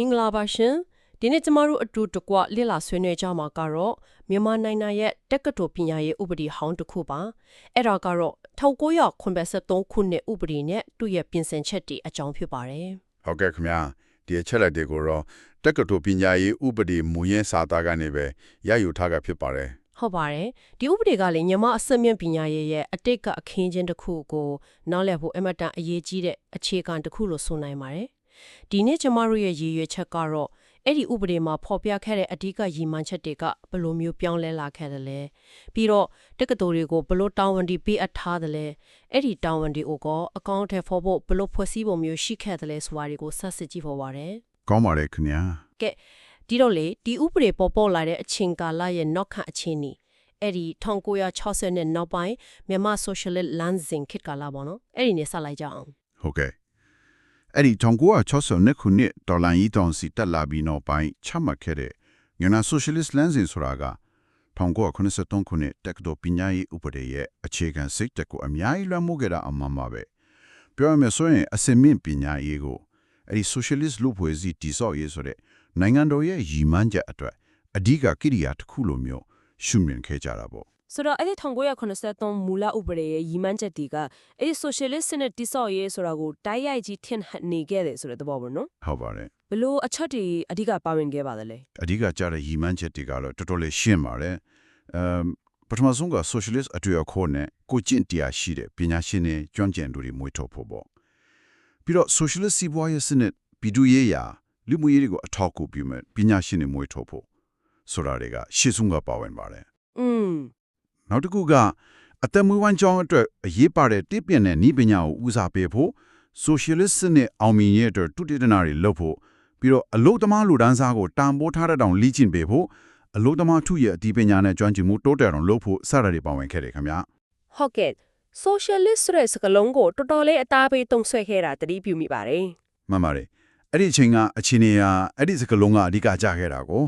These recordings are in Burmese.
မင်္ဂလာပါရှင်ဒီနေ့ကျမတို့အတူတကွလေ့လာဆွေးနွေးကြမှာကတော့မြန်မာနိုင်ငံရဲ့တက္ကသိုလ်ပညာရေးဥပဒေဟောင်းတစ်ခုပါအဲ့ဒါကတော့1983ခုနှစ်ဥပဒေနဲ့သူ့ရဲ့ပြင်ဆင်ချက်တွေအကြောင်းဖြစ်ပါတယ်ဟုတ်ကဲ့ခင်ဗျာဒီအချက်လက်တွေကိုတော့တက္ကသိုလ်ပညာရေးဥပဒေမူရင်းစာသားကနေပဲရယူထားတာဖြစ်ပါတယ်ဟုတ်ပါတယ်ဒီဥပဒေကလည်းမြန်မာအစမြင့်ပညာရေးရဲ့အတိတ်ကအခင်းချင်းတစ်ခုကိုနားလည်ဖို့အမတန်အရေးကြီးတဲ့အခြေခံတစ်ခုလို့ဆိုနိုင်ပါတယ် ဒီနေ့ကျမတို့ရဲ့ရည်ရွယ်ချက်ကတော့အဲ့ဒီဥပဒေမှာဖော်ပြခဲ့တဲ့အဓိကရည်မှန်းချက်တွေကဘယ်လိုမျိုးပြောင်းလဲလာခဲ့တယ်လဲပြီးတော့တက္ကသိုလ်တွေကိုဘယ်လိုတာဝန်တွေပေးအပ်ထားတယ်လဲအဲ့ဒီတာဝန်တွေကိုကောအကောင့်ထဲဖော်ဖို့ဘယ်လိုဖွဲ့စည်းပုံမျိုးရှိခဲ့တယ်လဲဆိုတာတွေကိုဆက်စစ်ကြည့်ဖို့ပါတယ်ကောင်းပါတယ်ခင်ဗျာကဲဒီတော့လေဒီဥပဒေပေါ်ပေါ်လာတဲ့အချိန်ကာလရဲ့နောက်ခံအခြေအနေအဲ့ဒီ1960နဲ့နောက်ပိုင်းမြန်မာ socialist လမ်းစဉ်ခေတ်ကာလပေါ့နော်အဲ့ဒီနေဆက်လိုက်ကြအောင်ဟုတ်ကဲ့ အဲ့ဒီ1962ခုနှစ်ဒေါ်လာကြီးတောင်စီတက်လာပြီးနောက်ပိုင်းချမှတ်ခဲ့တဲ့မြန်မာ Socialist လမ်းစဉ်ဆိုတာက1983ခုနှစ်တက္ကသိုလ်ပညာရေးဥပဒေရဲ့အခြေခံစိတ်တက်ကိုအများကြီးလွှမ်းမိုးခဲ့တာအမှန်ပါပဲပြောရမယ်ဆိုရင်အစင်မြင့်ပညာရေးကိုအဲ့ဒီ Socialist လူဖွဲ့စည်းတည်ဆောက်ရေးဆိုတဲ့နိုင်ငံတော်ရဲ့ရည်မှန်းချက်အတွက်အဓိကကိရိယာတစ်ခုလိုမျိုးရှုမြင်ခဲ့ကြတာပေါ့ ဆိုတော့အဲ့ဒီ1983မူလဥပဒေရဲ့ရည်မှန်းချက်တွေကအဲ့ဒီ socialist စနစ်တိဆောက်ရေးဆိုတာကိုတိုက်ရိုက်ကြီးထင်ဟပ်နေခဲ့တယ်ဆိုတဲ့သဘောပေါ့နော်ဟုတ်ပါတယ်ဘလို့အချက်တွေအဓိကပါဝင်ခဲ့ပါသလဲအဓိကကြတဲ့ရည်မှန်းချက်တွေကတော့တော်တော်လေးရှင်းပါတယ်။အမ်ပထမဆုံးက socialist အတွေ့အခေါ်နဲ့ကိုကျင့်တရားရှိတဲ့ပညာရှင်တွေကျွမ်းကျင်သူတွေမွေးထုတ်ဖို့ပေါ့။ပြီးတော့ socialist စီးပွားရေးစနစ်ပြည်သူရေးရာလူမှုရေးတွေကိုအထောက်အကူပြုမဲ့ပညာရှင်တွေမွေးထုတ်ဖို့ဆိုတာတွေကရှေ့ဆုံးကပါဝင်ပါတယ်อืม။ နောက်တစ်ခုကအသက်မွေးဝမ်းကြောင်းအတွက်အရေးပါတဲ့တည်ပြင်းတဲ့ဤပညာကိုဦးစားပေးဖို့ socialist စနစ်အောင်မြင်ရေးအတွက်တုတည်တနာတွေလုပ်ဖို့ပြီးတော့အလုသမားလူဒန်းစားကိုတန်ဖိုးထားတဲ့တောင်လိကျင့်ပေးဖို့အလုသမားထုရဲ့အဒီပညာနဲ့ကျွမ်းကျင်မှုတိုးတက်အောင်လုပ်ဖို့စတာတွေပါဝင်ခဲ့တယ်ခင်ဗျာဟုတ်ကဲ့ socialist ဆိုတဲ့စကားလုံးကိုတော်တော်လေးအသားပေးတုံ့ဆွဲခဲ့တာတတိပြုမိပါတယ်မှန်ပါတယ်အဲ့ဒီအချိန်ကအချိန်ကြီးဟာအဲ့ဒီစကလုံးကအဓိကကြခဲ့တာကို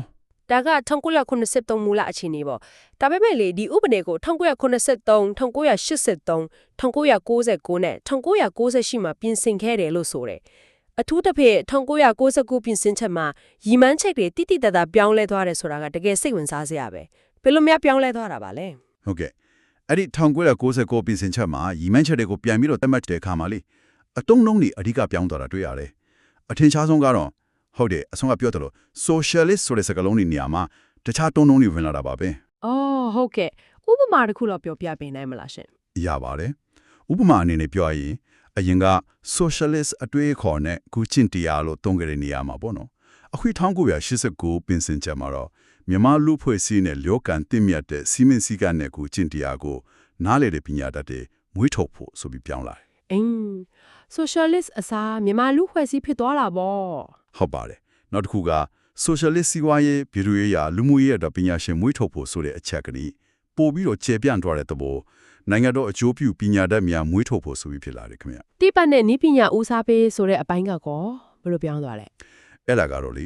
ဒါက1983မူလအခြေအနေပေါ့ဒါပေမဲ့လေဒီဥပဒေကို1983 1983 1999နဲ့1998မှာပြင်ဆင်ခဲ့တယ်လို့ဆိုတယ်အထူးသဖြင့်1999ပြင်ဆင်ချက်မှာရီမန်းချက်တွေတိတိတတ်တာပြောင်းလဲသွားတယ်ဆိုတာကတကယ်စိတ်ဝင်စားစရာပဲဘယ်လိုများပြောင်းလဲသွားတာပါလဲဟုတ်ကဲ့အဲ့ဒီ1999ပြင်ဆင်ချက်မှာရီမန်းချက်တွေကိုပြန်ပြီးတော့သတ်မှတ်တဲ့အခါမှာလေအတုံးလုံးတွေအဓိကပြောင်းသွားတာတွေ့ရတယ်အထင်ရှားဆုံးကတော့ ဟုတ်တယ်အဆုံးကပြောတယ်လို့ socialist ဆိုတဲ့စကားလုံးတွေနေရာမှာတခြားတုံးလုံးတွေဝင်လာတာပါပဲအော်ဟုတ်ကဲ့ဥပမာတစ်ခုတော့ပြောပြပေးနိုင်မလားရှင်ရပါတယ်ဥပမာအနေနဲ့ပြောရရင်အရင်က socialist အတွေ့အခေါ်နဲ့ကုချင်းတရားလို့သုံးကြတဲ့နေရာမှာပေါ့နော်အခု1989ပြင်ဆင်ချက်မှာတော့မြန်မာလူဖွဲ့စည်းနဲ့လျောကန်တင့်မြတ်တဲ့စီမင်းစည်းကမ်းနဲ့ကုချင်းတရားကိုနားလေတဲ့ပညာတတ်တဲ့မွေးထုတ်ဖို့ဆိုပြီးပြောင်းလာတယ်အင်း socialist အစားမြန်မာလူဖွဲ့စည်းဖြစ်သွားတာပေါ့ ဟုတ်ပါတယ်နောက်တစ်ခုက socialist စီးပွားရေးပြည်သူရေးရာလူမှုရေးအတွက်ပညာရှင်မွေးထုတ်ဖို့ဆိုတဲ့အချက်ကလေးပို့ပြီးတော့ကျေပြန့်သွားတဲ့သဘောနိုင်ငံတော်အကျိုးပြုပညာတတ်များမွေးထုတ်ဖို့ဆိုပြီးဖြစ်လာတယ်ခင်ဗျတိပတ်နဲ့နီးပညာဦးစားပေးဆိုတဲ့အပိုင်းကကောဘယ်လိုပြောင်းသွားလဲအဲ့ဒါကတော့လေ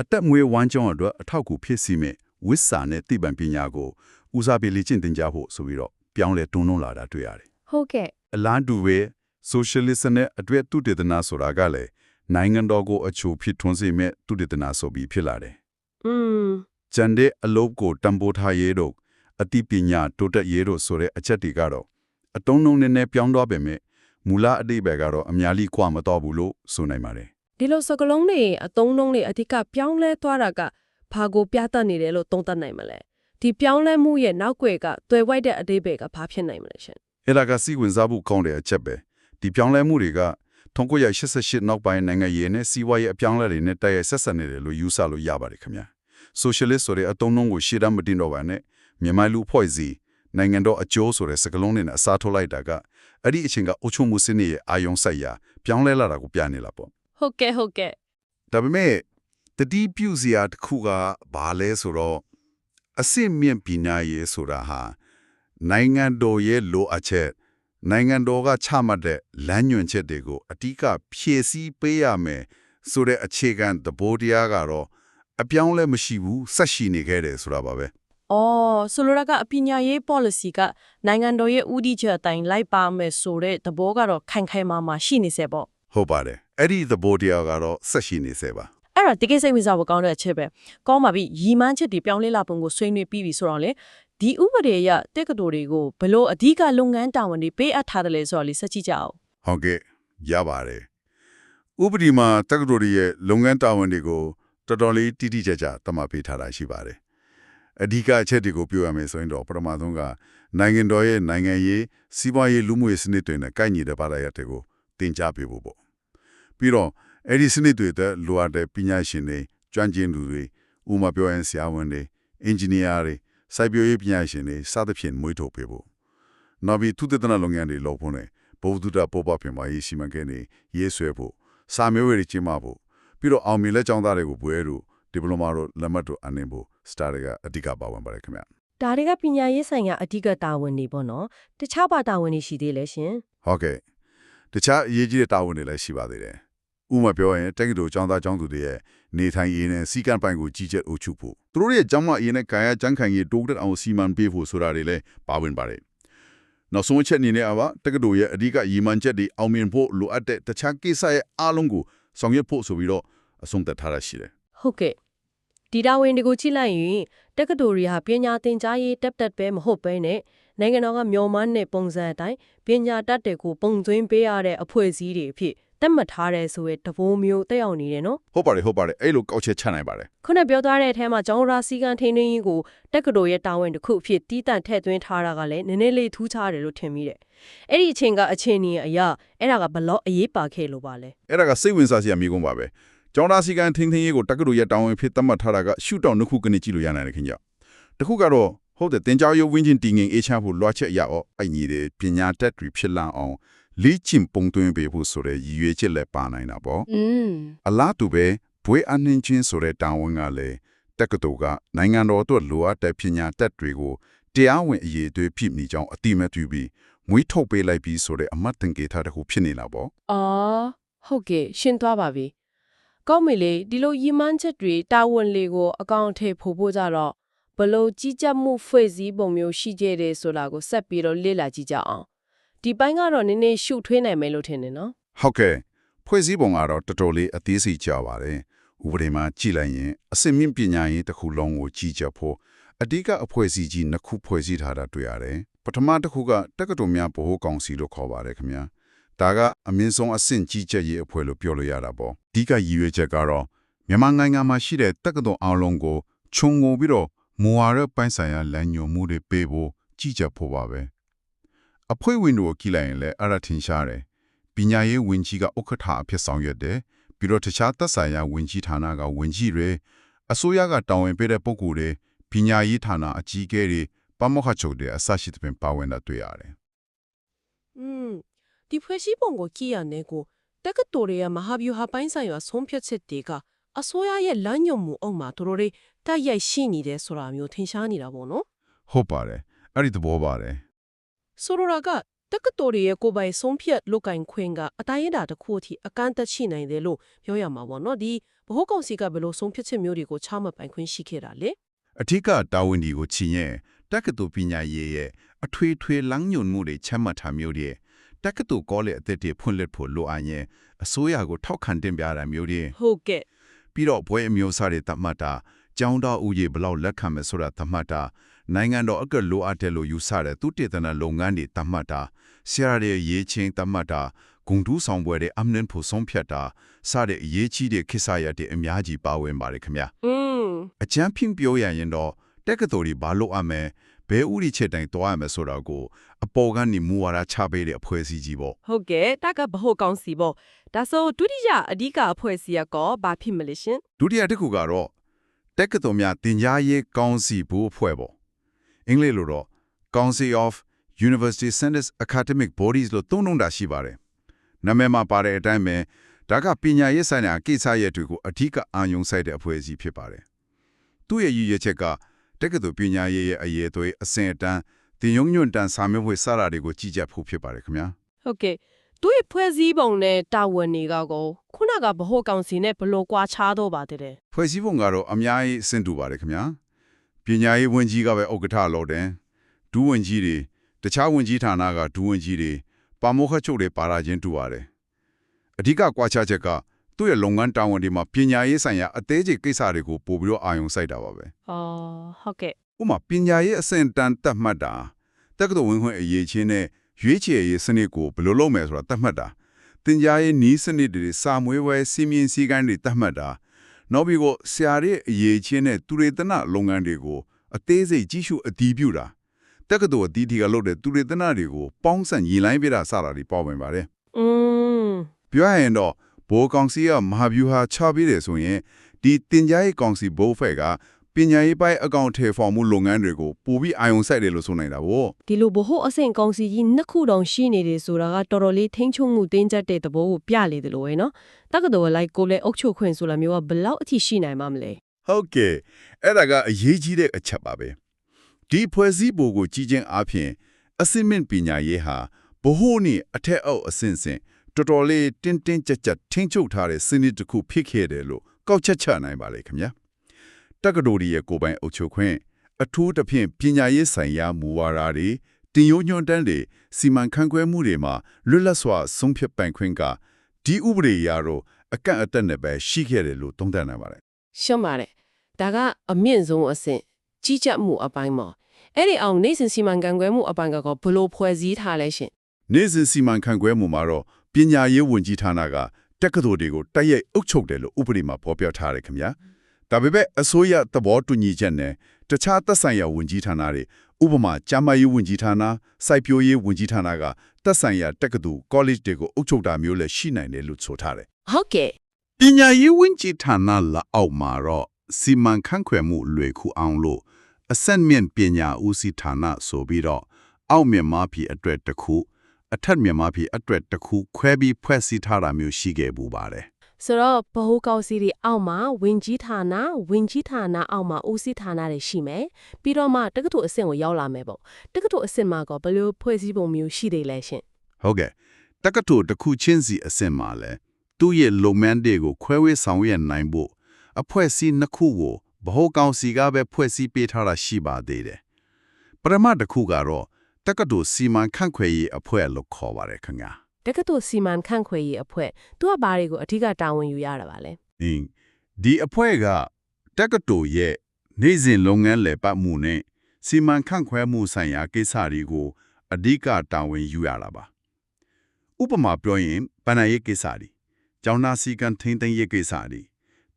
အသက်မွေးဝမ်းကြောင်းအတွက်အထောက်အကူဖြစ်စီမဲ့ဝိစာနဲ့သိပ္ပံပညာကိုဦးစားပေးလေ့ကျင့်သင်ကြားဖို့ဆိုပြီးတော့ပြောင်းလဲတွန်းလုံးလာတာတွေ့ရတယ်ဟုတ်ကဲ့အလားတူပဲ socialist နဲ့အတွေ့အတူတည်တနာဆိုတာကလည်း နိုင်ငံတော်ကိုအချိုဖြစ်ထွန်းစေမဲ့တူတည်တနာဆိုပြီးဖြစ်လာတယ်อืมကျန်တဲ့အလုပ်ကိုတံပိုးထားရေးတို့အသိပညာတိုးတက်ရေးတို့ဆိုတဲ့အချက်တွေကတော့အတုံးလုံးနဲ့နဲ့ပြောင်းသွားပေမဲ့မူလအတိတ်ဘက်ကတော့အများကြီးကွာမတော့ဘူးလို့ဆိုနိုင်ပါတယ်ဒီလိုစကလုံးတွေအသုံးလုံးတွေအဓိကပြောင်းလဲသွားတာကဘာကိုပြသနေတယ်လို့သုံးသပ်နိုင်မလဲဒီပြောင်းလဲမှုရဲ့နောက်ွယ်ကတွေ့ဝိုက်တဲ့အသေးပဲကဘာဖြစ်နိုင်မလဲရှင်အဲ့ဒါကစီဝင်စားဖို့ကောင်းတဲ့အချက်ပဲဒီပြောင်းလဲမှုတွေက 1988နောက်ပိုင်းနိုင်ငံရေးနဲ့စီးပွားရေးအပြောင်းလဲတွေနဲ့တိုက်ရိုက်ဆက်ဆက်နေတယ်လို့ယူဆလို့ရပါတယ်ခင်ဗျာ socialist ဆိုတဲ့အတုံးလုံးကိုရှေ့တမ်းမတင်တော့ပါနဲ့မြန်မာလူဖွဲ့စည်းနိုင်ငံတော်အကျိုးဆိုတဲ့စကားလုံးတွေနဲ့အစားထိုးလိုက်တာကအဲ့ဒီအချိန်ကအုပ်ချုပ်မှုစနစ်ရဲ့အာယုံဆိုင်ရာပြောင်းလဲလာတာကိုပြနေလာပေါ့ဟုတ်ကဲ့ဟုတ်ကဲ့ဒါပေမဲ့တတိပြုစရာတစ်ခုကဘာလဲဆိုတော့အစစ်မြင့်ပညာရေးဆိုတာဟာနိုင်ငံတော်ရဲ့လိုအပ်ချက် နိုင်ငံတော်ကချမှတ်တဲ့လမ်းညွှန်ချက်တွေကိုအတိအကဖြည့်ဆည်းပေးရမယ်ဆိုတဲ့အခြေခံသဘောတရားကတော့အပြောင်းလဲမရှိဘူးဆက်ရှိနေခဲ့တယ်ဆိုတာပါပဲအော်ဆိုလိုတာကအပညာရေး policy ကနိုင်ငံတော်ရဲ့ဥတီချက်အတိုင်းလိုက်ပါမယ်ဆိုတဲ့သဘောကတော့ခိုင်ခိုင်မာမာရှိနေစေပေါ့ဟုတ်ပါတယ်အဲ့ဒီသဘောတရားကတော့ဆက်ရှိနေစေပါအဲ့ဒါတကယ်စိတ်ဝင်စားဖို့ကောင်းတဲ့အချက်ပဲကောင်းပါပြီရီမန်းချက်တွေပြောင်းလဲလာပုံကိုဆွေးနွေးပြီးပြီဆိုတော့လေ ဒီဥပဒေရတက္ကသိုလ်တွေကိုဘလို့အဓိကလုပ်ငန်းတာဝန်တွေပေးအပ်ထားတယ်လဲဆိုတော့လေစက်ကြည့်ကြအောင်ဟုတ်ကဲ့ရပါတယ်ဥပဒေမှာတက္ကသိုလ်တွေရဲ့လုပ်ငန်းတာဝန်တွေကိုတော်တော်လေးတိတိကျကျသတ်မှတ်ပေးထားတာရှိပါတယ်အဓိကအချက်တွေကိုပြောရမယ်ဆိုရင်တော့ပထမဆုံးကနိုင်ငံတော်ရဲ့နိုင်ငံရေးစီးပွားရေးလူမှုရေးစနစ်တွေနဲ့ကိုက်ညီတဲ့ပါလာရတဲ့ကိုတင် जा ပေးဖို့ပေါ့ပြီးတော့အဲ့ဒီစနစ်တွေတဲ့လိုအပ်တဲ့ပညာရှင်တွေကျွမ်းကျင်သူတွေဥပမာပြောရင်ဆရာဝန်တွေအင်ဂျင်နီယာတွေ စိုက်ပျိုးရေးပညာရှင်တွေစသဖြင့်မွေးထုတ်ပေးဖို့နောက်ပြီးသူတည်တနာလုပ်ငန်းတွေလုပ်ဖို့နဲ့ဘုဒ္ဓတာပေါ်ပပြင်မာရေးစီမံကိန်းတွေရေးဆွဲဖို့စာမျိုးတွေကျင်းပဖို့ပြီးတော့အောင်မြင်လက်ကြောင်းသားတွေကိုဘွဲတို့ဒီပလိုမာတို့လက်မှတ်တို့အနှင်းဖို့စတာတွေကအဓိကပါဝင်ပါတယ်ခင်ဗျဒါတွေကပညာရေးဆိုင်ရာအဓိကတာဝန်တွေပေါ့နော်တခြားပါတာဝန်တွေရှိသေးလဲရှင်ဟုတ်ကဲ့တခြားအရေးကြီးတဲ့တာဝန်တွေလည်းရှိပါသေးတယ် ဥပမာပြောရင်တက္ကသိုလ်ကျောင်းသားကျောင်းသူတွေရဲ့နေထိုင်ရေးနဲ့စီကံပိုင်ကိုကြီးကြပ်အုပ်ချုပ်ဖို့သူတို့ရဲ့ကျောင်းမရေးနဲ့ကာယကျန်းခံရေးတိုးတက်အောင်စီမံပေးဖို့ဆိုတာတွေလည်းပါဝင်ပါတယ်နောက်ဆုံးအချက်အနေနဲ့အပါတက္ကသိုလ်ရဲ့အဓိကရည်မှန်းချက်တွေအောင်မြင်ဖို့လိုအပ်တဲ့တခြားကိစ္စရဲ့အားလုံးကိုဆောင်ရွက်ဖို့ဆိုပြီးတော့အဆုံးသတ်ထားတာရှိတယ်ဟုတ်ကဲ့ဒီတာဝန်တွေကိုကြည့်လိုက်ရင်တက္ကသိုလ်တွေဟာပညာသင်ကြားရေးတက်တက်ပဲမဟုတ်ပဲနဲ့နိုင်ငံတော်ကမျှော်မှန်းတဲ့ပုံစံအတိုင်းပညာတတ်တွေကိုပုံသွင်းပေးရတဲ့အဖွဲ့အစည်းတွေအဖြစ် သတ်မှတ်ထားတဲ့ဆိုရဲတဘိုးမျိုးတက်ရောက်နေတယ်နော်ဟုတ်ပါတယ်ဟုတ်ပါတယ်အဲ့လိုကောက်ချက်ချနိုင်ပါတယ်ခုနပြောသွားတဲ့အထဲမှာကျောင်းရာစီကံထိန်းသိမ်းရေးကိုတက္ကသိုလ်ရဲ့တာဝန်တစ်ခုအဖြစ်တီးတန့်ထည့်သွင်းထားတာကလည်းနည်းနည်းလေးထူးခြားတယ်လို့ထင်မိတယ်အဲ့ဒီအချိန်ကအချိန်ကြီးအရာအဲ့ဒါကဘလော့အရေးပါခဲ့လို့ပါလဲအဲ့ဒါကစိတ်ဝင်စားစရာမိကုန်းပါပဲကျောင်းသားစီကံထင်းထင်းရေးကိုတက္ကသိုလ်ရဲ့တာဝန်ဖြစ်သတ်မှတ်ထားတာကရှုတောင်နှစ်ခုကနေကြည့်လို့ရနိုင်တယ်ခင်ဗျတခုကတော့ဟုတ်တယ်တင်ကြောရုပ်ဝင်းချင်းတည်ငင်အေးချမ်းဖို့လွှတ်ချက်ရအောင်အညီတဲ့ပညာတတ်တွေဖြစ်လာအောင် လိချင်ပုံသွင်းပေးဖို့ဆိုတဲ့ရည်ရွယ်ချက်လည်းပါနိုင်တာပေါ့อืมအလားတူပဲဘွေအနှင်းချင်းဆိုတဲ့တာဝန်ကလည်းတက္ကသိုလ်ကနိုင်ငံတော်အတွက်လိုအပ်တဲ့ပညာတတ်တွေကိုတရားဝင်အရေးအသွေးဖြစ်နေကြောင်းအတိအမဲ့ပြုပြီးမွေးထုတ်ပေးလိုက်ပြီးဆိုတဲ့အမတ်တင်ကေထားတစ်ခုဖြစ်နေတာပေါ့အော်ဟုတ်ကဲ့ရှင်းသွားပါပြီကောင်းပြီလေဒီလိုရီမန်းချက်တွေတာဝန်လေးကိုအကောင့်ထဲပို့ဖို့ကြတော့ဘလို့ကြီးကြပ်မှုဖွဲ့စည်းပုံမျိုးရှိခဲ့တယ်ဆိုတာကိုဆက်ပြီးတော့လေ့လာကြည့်ကြအောင် ဒီပိုင်းကတော့နည်းနည်းရှုထွေးနိုင်မယ်လို့ထင်တယ်နော်ဟုတ်ကဲ့ဖွဲ့စည်းပုံကတော့တော်တော်လေးအသေးစိတ်ကြပါတယ်ဥပဒေမှာကြည်လိုက်ရင်အစင်မြင့်ပညာရေးတစ်ခုလုံးကိုကြီးကြပ်ဖို့အဓိကအဖွဲ့အစည်းကြီးနှစ်ခုဖွဲ့စည်းထားတာတွေ့ရတယ်ပထမတစ်ခုကတက္ကသိုလ်များဗဟိုကောင်စီလို့ခေါ်ပါတယ်ခင်ဗျာဒါကအမြင့်ဆုံးအဆင့်ကြီးကြပ်ရေးအဖွဲ့လို့ပြောလို့ရတာပေါ့အဓိကရည်ရွယ်ချက်ကတော့မြန်မာနိုင်ငံမှာရှိတဲ့တက္ကသိုလ်အားလုံးကိုခြုံငုံပြီးတော့မူဝါဒပိုင်းဆိုင်ရာလမ်းညွှန်မှုတွေပေးဖို့ကြီးကြပ်ဖို့ပါပဲ အဖွဲ့ဝင်တို့ကိုကြည့်လိုက်ရင်လည်းအရထင်ရှားတယ်ပညာရေးဝန်ကြီးကဥက္ကဋ္ဌအဖြစ်ဆောင်ရွက်တယ်ပြီးတော့တခြားသက်ဆိုင်ရာဝန်ကြီးဌာနကဝန်ကြီးတွေအစိုးရကတာဝန်ပေးတဲ့ပုဂ္ဂိုလ်တွေပညာရေးဌာနအကြီးအကဲတွေပမောက္ခချုပ်တွေအစရှိသဖြင့်ပါဝင်တာတွေ့ရတယ်อืมဒီဖွဲ့စည်းပုံကိုကြည့်ရတဲ့ကိုတက္ကသိုလ်ရဲ့မဟာဗျူဟာပိုင်းဆိုင်ရာဆုံးဖြတ်ချက်တွေကအစိုးရရဲ့လမ်းညွှန်မှုအောက်မှာတို့တွေတိုက်ရိုက်ရှိနေတယ်ဆိုတာမျိုးထင်ရှားနေတာပေါ့နော်ဟုတ်ပါတယ်အဲ့ဒီသဘောပါတယ် ဆိုလိုတာကတက္ကသိုလ်ရဲ့ကိုယ်ပိုင်ဆုံးဖြတ်လုပ်ကင်ခွင့်ကအတိုင်းအတာတစ်ခုအထိအကန့်အသတ်ရှိနိုင်တယ်လို့ပြောရမှာပေါ့နော်ဒီဘဟုကောင်စီကဘယ်လိုဆုံးဖြတ်ချက်မျိုးတွေကိုချမှတ်ပိုင်ခွင့်ရှိခဲ့တာလဲအထက်ကတာဝန်ဒီကိုချင်ရဲ့တက္ကသိုလ်ပညာရေးရဲ့အထွေထွေလမ်းညွှန်မှုတွေချမှတ်ထားမျိုးတွေတက္ကသိုလ်ကောလိပ်အသစ်တွေဖွင့်လှစ်ဖို့လိုအပ်ရင်အစိုးရကိုထောက်ခံတင်ပြတာမျိုးတွေဟုတ်ကဲ့ပြီးတော့ဘွဲအမျိုးအစားတွေသတ်မှတ်တာကျောင်းတော်ဦးရေဘယ်လောက်လက်ခံမယ်ဆိုတာသတ်မှတ်တာ နိုင်ငံတော်အကလိုအပ်တယ်လို့ယူဆတဲ့သူတည်တနာလုပ်ငန်းတွေသတ်မှတ်တာဆရာတွေရဲ့ရေးချင်းသတ်မှတ်တာဂုံတူးဆောင်ပွဲတွေအမနင်ဖို့ဆုံးဖြတ်တာစတဲ့အရေးကြီးတဲ့ခိစ္စရပ်တွေအများကြီးပါဝင်ပါတယ်ခင်ဗျာ อืม အကျန်းဖြင့်ပြောရရင်တော့တက္ကသိုလ်တွေဘာလို့အမယ်ဘဲဥရီချက်တိုင်းတွားရမယ်ဆိုတာကိုအပေါ်ကနေမူဝါဒချပေးတဲ့အဖွဲ့အစည်းကြီးပေါ့ ဟုတ်ကဲ့တက်ကဘဟုကောင်စီပေါ့ဒါဆိုဒုတိယအဓိကအဖွဲ့အစည်းကောဘာဖြစ်မလဲရှင် ဒုတိယတစ်ခုကတော့တက္ကသိုလ်များတင် जा ရေးကောင်စီဘူအဖွဲ့ပေါ့ အင်္ဂလိပ်လိုတော့ Council of University Centers Academic Bodies လို့သုံးနှုန်းတာရှိပါတယ်နာမည်မှာပါတဲ့အတိုင်းပဲဒါကပညာရေးဆိုင်ရာကိစ္စရပ်တွေကိုအထူးအာရုံစိုက်တဲ့အဖွဲ့အစည်းဖြစ်ပါတယ်သူ့ရဲ့ရည်ရွယ်ချက်ကတက္ကသိုလ်ပညာရေးရဲ့အရေးအသွေးအဆင့်အတန်းတင်ယုံညွန့်တန်းစာမေးပွဲစတာတွေကိုကြီးကြပ်ဖို့ဖြစ်ပါတယ်ခင်ဗျာဟုတ်ကဲ့သူရဲ့ဖွဲ့စည်းပုံနဲ့တာဝန်တွေကကောခုနကဘဟုကောင်စီနဲ့ဘယ်လို့ကွာခြားတော့ပါတဲ့ဖွဲ့စည်းပုံကတော့အများကြီးအဆင့်တူပါတယ်ခင်ဗျာ ပညာရေးဝန်ကြီးကပဲဥက္ကဋ္ဌလို့တယ်ဒူးဝန်ကြီးတွေတခြားဝန်ကြီးဌာနကဒူးဝန်ကြီးတွေပါမောက္ခချုပ်တွေပါလာခြင်းတူပါတယ်အဓိကကွာခြားချက်ကသူ့ရဲ့လုပ်ငန်းတာဝန်တွေမှာပညာရေးဆိုင်ရာအသေးစိတ်ကိစ္စတွေကိုပို့ပြီးတော့အာရုံစိုက်တာပါပဲအော်ဟုတ်ကဲ့ဥပမာပညာရေးအဆင့်တန်းတတ်မှတ်တာတက္ကသိုလ်ဝင်ခွင့်အရေးချင်းနဲ့ရွေးချယ်ရေးစနစ်ကိုဘယ်လိုလုပ်မယ်ဆိုတာတတ်မှတ်တာတင်ကြားရေးနီးစနစ်တွေစာမွေးဝဲစီမင်းစည်းကမ်းတွေတတ်မှတ်တာ နောက်ပြီးတော့ဆရာရဲ့အရေးချင်းနဲ့သူရေတနလုပ်ငန်းတွေကိုအသေးစိတ်ကြီးစုအတီးပြုတာတက္ကသိုလ်အတီးတီကလုပ်တဲ့သူရေတနတွေကိုပေါင်းစပ်ညီလိုင်းပြတာစတာတွေပေါ်ဝင်ပါတယ်อืมပြောရရင်တော့ဘိုးကောင်စီကမဟာဗျူဟာချပြီးတယ်ဆိုရင်ဒီတင်ကြားရေးကောင်စီဘိုးဖက်က ပညာရေးပိုင်းအကောင့်ထေဖော်မှုလုပ်ငန်းတွေကိုပိုပြီးအာရုံစိုက်တယ်လို့ဆိုနိုင်တာပေါ့ဒီလိုဘ ਹੁ အဆင့်ကောင်စီကြီးနှစ်ခုတောင်ရှိနေတယ်ဆိုတာကတော်တော်လေးထိမ့်ချုံမှုတင်းကျပ်တဲ့သဘောကိုပြလေတယ်လို့ပဲနော်တက္ကသိုလ်လိုက်ကိုလည်းအုတ်ချုပ်ခွင့်ဆိုတာမျိုးကဘလောက်အထိရှိနိုင်မှမလဲဟုတ်ကဲ့အဲ့ဒါကအရေးကြီးတဲ့အချက်ပါပဲဒီဖွဲ့စည်းပုံကိုကြီးခြင်းအပြင်အစိမ့်ပညာရေးဟာဘ ਹੁ နဲ့အထက်အောက်အဆင့်ဆင့်တော်တော်လေးတင်းတင်းကြပ်ကြပ်ထိမ့်ချုပ်ထားတဲ့စနစ်တစ်ခုဖြစ်ခဲ့တယ်လို့ကောက်ချက်ချနိုင်ပါလေခင်ဗျာ တက္ကသိုလ်ရဲ့ကိုယ်ပိုင်အုပ်ချုပ်ခွင့်အထူးသဖြင့်ပညာရေးဆိုင်ရာမူဝါဒတွေတင်ယုံညွှန်တန်းတွေစီမံခန့်ခွဲမှုတွေမှာလွတ်လပ်စွာဆုံးဖြတ်ပိုင်ခွင့်ကဒီဥပဒေအရတော့အကန့်အသတ်နဲ့ပဲရှိခဲ့တယ်လို့သုံးသပ်နိုင်ပါတယ်ရှင်းပါတယ်ဒါကအမြင့်ဆုံးအဆင့်ကြီးကြပ်မှုအပိုင်းမှာအဲ့ဒီအောင်နေစဉ်စီမံကံကွယ်မှုအပိုင်းကဘယ်လိုဖွဲ့စည်းထားလဲရှင်နေ့စဉ်စီမံခန့်ခွဲမှုမှာတော့ပညာရေးဝန်ကြီးဌာနကတက္ကသိုလ်တွေကိုတိုက်ရိုက်အုပ်ချုပ်တယ်လို့ဥပဒေမှာဖော်ပြထားတယ်ခင်ဗျာ ဒါပေမဲ့အစိုးရသဘောတူညီချက်နဲ့တခြားသက်ဆိုင်ရာဝန်ကြီးဌာနတွေဥပမာကျန်းမာရေးဝန်ကြီးဌာနစိုက်ပျိုးရေးဝန်ကြီးဌာနကသက်ဆိုင်ရာတက္ကသိုလ် college တွေကိုအုပ်ချုပ်တာမျိုးလည်းရှိနိုင်တယ်လို့ဆိုထားတယ်ဟုတ်ကဲ့ပညာရေးဝန်ကြီးဌာနလက်အောက်မှာတော့စီမံခန့်ခွဲမှုလွယ်ကူအောင်လို့အဆက်မြင့်ပညာဦးစီးဌာနဆိုပြီးတော့အောက်မြန်မာပြည်အတွက်တစ်ခုအထက်မြန်မာပြည်အတွက်တစ်ခုခွဲပြီးဖွဲ့စည်းထားတာမျိုးရှိခဲ့ပူပါတယ် ဆိုတော့ဘဟုကောင်စီတွေအောက်မှာဝင်ကြီးဌာနဝင်ကြီးဌာနအောက်မှာဦးစီးဌာနတွေရှိမယ်ပြီးတော့မှတက္ကသိုလ်အဆင့်ကိုရောက်လာမယ်ပေါ့တက္ကသိုလ်အဆင့်မှာကဘယ်လိုဖွဲ့စည်းပုံမျိုးရှိသေးလဲရှင်ဟုတ်ကဲ့တက္ကသိုလ်တစ်ခုချင်းစီအဆင့်မှာလဲသူ့ရဲ့လုပ်ငန်းတွေကိုခွဲဝေဆောင်ရွက်နိုင်ဖို့အဖွဲ့အစည်းနှစ်ခုကိုဗဟိုကောင်စီကပဲဖွဲ့စည်းပေးထားတာရှိပါသေးတယ်ပရမတ်တစ်ခုကတော့တက္ကသိုလ်စီမံခန့်ခွဲရေးအဖွဲ့လို့ခေါ်ပါတယ်ခင်ဗျာ တက္ကသိုလ်စီမံခန့်ခွဲရေးအဖွဲ့သူကဘာတွေကိုအထူးတာဝန်ယူရတာပါလဲအင်းဒီအဖွဲ့ကတက္ကသိုလ်ရဲ့နေ့စဉ်လုပ်ငန်းလည်ပတ်မှုနဲ့စီမံခန့်ခွဲမှုဆိုင်ရာကိစ္စတွေကိုအဓိကတာဝန်ယူရတာပါဥပမာပြောရင်ပဏာရေးကိစ္စတွေကျောင်းသားစည်းကမ်းထိန်းသိမ်းရေးကိစ္စတွေ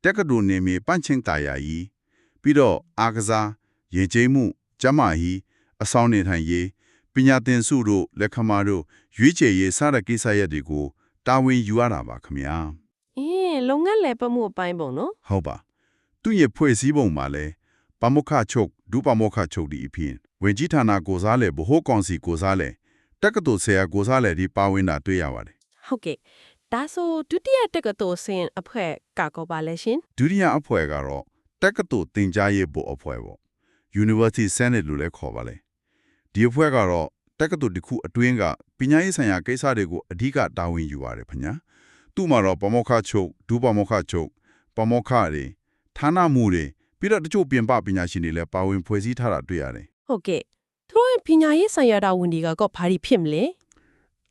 တက္ကသိုလ်နေမြေပန့်ချင်းတာယာကြီးပြီးတော့အားကစားရေကျိမ်းမှုကျန်းမာရေးအဆောင်နေထိုင်ရေးပ ညာသင်စုတို့လက်ခမာတို့ရွေးချယ်ရေးစတဲ့ကိစ္စရပ်တွေကိုတာဝန်ယူရတာပါခင်ဗျာအင်းလုပ်ငန်းလည်ပတ်မှုအပိုင်းပုံနော်ဟုတ်ပါသူရဲ့ဖွဲ့စည်းပုံမှာလဲပမုခချုပ်ဒုပမုခချုပ်ဒီအဖြစ်ဝင်ကြီးဌာနကိုစားလဲဗဟိုကောင်စီကိုစားလဲတက္ကသိုလ်ဆရာကိုစားလဲဒီပါဝင်တာတွေ့ရပါတယ်ဟုတ်ကဲ့ဒါဆိုဒုတိယတက္ကသိုလ်ဆင့်အဖွဲ့ကကောပါလဲရှင်ဒုတိယအဖွဲ့ကတော့တက္ကသိုလ်သင်ကြားရေးဘုတ်အဖွဲ့ပေါ့ University Senate လို့လည်းခေါ်ပါလေ ဒီအဖွဲ့ကတော့တက္ကသိုလ်တစ်ခုအတွင်းကပညာရေးဆိုင်ရာကိစ္စတွေကိုအဓိကတာဝန်ယူပါတယ်ခင်ဗျာသူ့မှာတော့ပမုခချုပ်ဒုပမုခချုပ်ပမုခတွေဌာနမှုတွေပြီးတော့တချို့ပြင်ပပညာရှင်တွေလည်းပါဝင်ဖွဲ့စည်းထားတာတွေ့ရတယ်ဟုတ်ကဲ့သူတို့ရဲ့ပညာရေးဆိုင်ရာတာဝန်တွေကကောဘာတွေဖြစ်မလဲ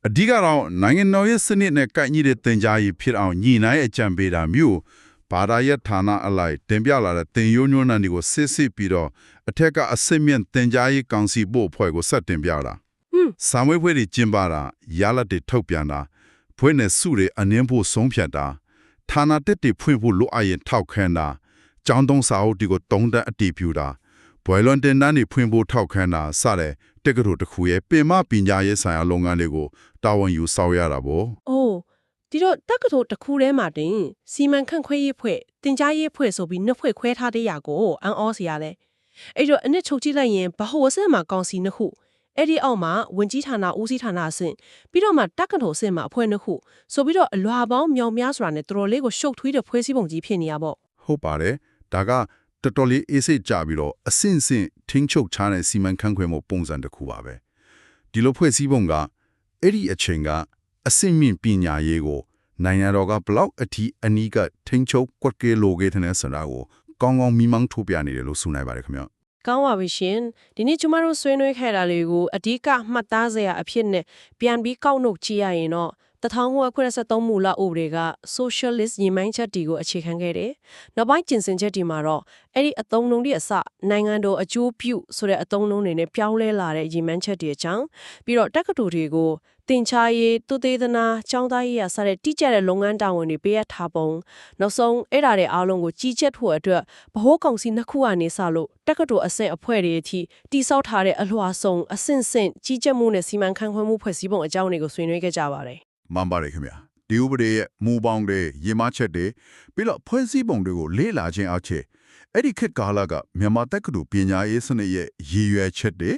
အဓိကတော့နိုင်ငံတော်ရဲ့စနစ်နဲ့ကိုက်ညီတဲ့သင်ကြားရေးဖြစ်အောင်ညီနိုင်အကြံပေးတာမျိုး ဘာသာရေးဌာနအလိုက်တင်ပြလာတဲ့သင်ရိုးညွှန်းတမ်းတွေကိုစစ်စစ်ပြီးတော့အထက်ကအစစ်မြင့်သင်ကြားရေးကောင်စီဘို့အဖွဲ့ကိုဆက်တင်ပြတာဟွန်းစာမွေးဖွဲ့တွေကျင်းပတာရလဒ်တွေထုတ်ပြန်တာဖွဲ့နဲ့စုတွေအနှင်းဖို့ဆုံးဖြတ်တာဌာနတက်တွေဖွင့်ဖို့လိုအပ်ရင်ထောက်ခံတာကျောင်းတုံးစာအုပ်တွေကိုတုံးတက်အတည်ပြုတာဘွယ်လွန်တင်တန်းတွေဖွင့်ဖို့ထောက်ခံတာစတဲ့တက္ကသိုလ်တစ်ခုရဲ့ပင်မပညာရေးဆိုင်ရာလုပ်ငန်းတွေကိုတာဝန်ယူဆောင်ရတာပေါ့အိုး ဒီတော့တက္ကသိုလ်တစ်ခုထဲမှာတင်စီမံခန့်ခွဲရေးဖွဲ့တင် जा ရေးဖွဲ့ဆိုပြီးနှစ်ဖွဲ့ခွဲထားတဲ့ຢာကိုအန်အောစီရတယ်အဲ့တော့အနစ်ချုပ်ကြည့်လိုက်ရင်ဘဟိုအဆင့်မှာကောင်စီနှစ်ခုအဲ့ဒီအောက်မှာဝင်ကြီးဌာနဦးစီးဌာနအဆင့်ပြီးတော့မှတက္ကသိုလ်အဆင့်မှာအဖွဲ့နှစ်ခုဆိုပြီးတော့အလွာပေါင်းမြောင်များဆိုတာနဲ့တော်တော်လေးကိုရှုပ်ထွေးတဲ့ဖွဲ့စည်းပုံကြီးဖြစ်နေရပေါ့ဟုတ်ပါတယ်ဒါကတော်တော်လေးအေးစိတ်ကြပြီးတော့အစင့်စင့်ထင်းချုပ်ချတဲ့စီမံခန့်ခွဲမှုပုံစံတစ်ခုပါပဲဒီလိုဖွဲ့စည်းပုံကအဲ့ဒီအချိန်က အစင့်မြင့်ပညာရေးကိုနိုင်ငံတော်ကဘလောက်အထိအနီးကထင်းချုပ်ကွက်ကလေးလိုခဲ့တဲ့ဆန္ဒကိုကောင်းကောင်းမိမောင်းထုတ်ပြနေတယ်လို့ဆိုနိုင်ပါတယ်ခင်ဗျကောင်းပါပြီရှင်ဒီနေ့ကျမတို့ဆွေးနွေးခဲ့တာလေးကိုအဓိကမှတ်သားစရာအဖြစ်နဲ့ပြန်ပြီးကောက်နှုတ်ကြည့်ရရင်တော့ 1983မူလဥပဒေက socialist ညီမိုင်းချက်တီကိုအခြေခံခဲ့တယ်။နောက်ပိုင်းကျင့်စဉ်ချက်တီမှာတော့အဲ့ဒီအသုံးလုံးတွေအစနိုင်ငံတော်အကျိုးပြုဆိုတဲ့အသုံးလုံးတွေနဲ့ပြောင်းလဲလာတဲ့ညီမိုင်းချက်တီအကြောင်းပြီးတော့တက္ကသိုလ်တွေကိုတင်ချာရေးသူသေးသနာကျောင်းသားရေးရစတဲ့တိကျတဲ့လုပ်ငန်းတာဝန်တွေပေးအပ်ထားပုံနောက်ဆုံးအဲ့ဒါတွေအားလုံးကိုကြီးကြပ်ဖို့အတွက်ဗဟိုကောင်စီနှစ်ခုကနေစလို့တက္ကသိုလ်အဆင့်အဖွဲ့တွေအထိတိစောက်ထားတဲ့အလွှာဆုံးအဆင့်ဆင့်ကြီးကြပ်မှုနဲ့စီမံခန့်ခွဲမှုဖွဲ့စည်းပုံအကြောင်းတွေကိုဆွေးနွေးခဲ့ကြပါတယ် မှန်ပါတယ်ခင်ဗျာဒီဥပဒေရဲ့မူပေါင်းတွေရေမချက်တွေပြီးတော့ဖွဲ့စည်းပုံတွေကိုလေ့လာခြင်းအောက်ခြေအဲ့ဒီခေတ်ကာလကမြန်မာတက္ကသိုလ်ပညာရေးစနစ်ရဲ့ရည်ရွယ်ချက်တွေ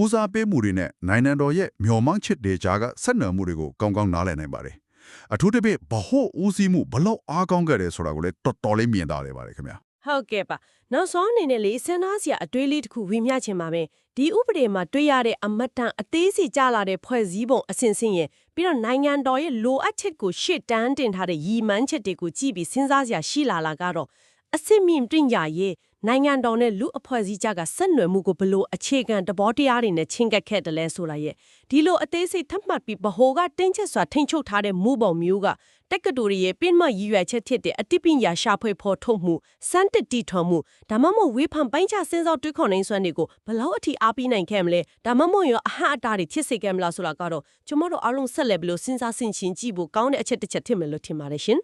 ဦးစားပေးမှုတွေနဲ့နိုင်ငံတော်ရဲ့မျှော်မှန်းချက်တွေကြားကဆက်နွယ်မှုတွေကိုကောင်းကောင်းနားလည်နိုင်ပါတယ်အထူးသဖြင့်ဗဟိုဦးစီးမှုဘလောက်အားကောင်းခဲ့တယ်ဆိုတာကိုလည်းတော်တော်လေးမြင်သာတယ်ပါတယ်ခင်ဗျာဟုတ်ကဲ့ပါနောက်ဆုံးအနေနဲ့လေစဉ်းစားစရာအတွေးလေးတစ်ခုဝေမျှချင်ပါမယ် ဒီဥပဒေမှာတွေ့ရတဲ့အမတ်တန်အသေးစီကြလာတဲ့ဖွဲ့စည်းပုံအစဉ်စဉ်ရဲ့ပြီးတော့နိုင်ငံတော်ရဲ့လိုအပ်ချက်ကိုရှေ့တန်းတင်ထားတဲ့ရည်မှန်းချက်တွေကိုကြည့်ပြီးစဉ်းစားစရာရှိလာလာကတော့အစစ်မြင့်တင်ကြရဲ့နိုင်ငံတော်နဲ့လူအဖွဲ့အစည်းကြကဆက်နွယ်မှုကိုဘလို့အခြေခံသဘောတရားတွေနဲ့ချင်းကပ်ခဲ့တယ်လဲဆိုတာရဲ့ဒီလိုအသေးစိတ်သတ်မှတ်ပြီးဗဟိုကတင်းချက်စွာထိန်းချုပ်ထားတဲ့မူပုံမျိုးက တက္ကသိုလ်တွေရဲ့ပြင်းမရည်ရွယ်ချက်ဖြစ်တဲ့အတိပညာရှာဖွေဖော်ထုတ်မှုစမ်းတစ်တီထွန်မှုဒါမှမဟုတ်ဝေဖန်ပိုင်းခြားစဉ်းစားတွေးခေါ်နိုင်စွမ်းတွေကိုဘယ်လောက်အထိအားပေးနိုင်ခဲ့မလဲဒါမှမဟုတ်ရောအဟန့်အတားတွေဖြစ်စေခဲ့မလားဆိုတာကတော့ကျွန်တော်တို့အားလုံးဆက်လက်ပြီးလို့စဉ်းစားဆင်ခြင်ကြည့်ဖို့ကောင်းတဲ့အချက်တစ်ချက်ထင်မယ်လို့ထင်ပါတယ်ရှင်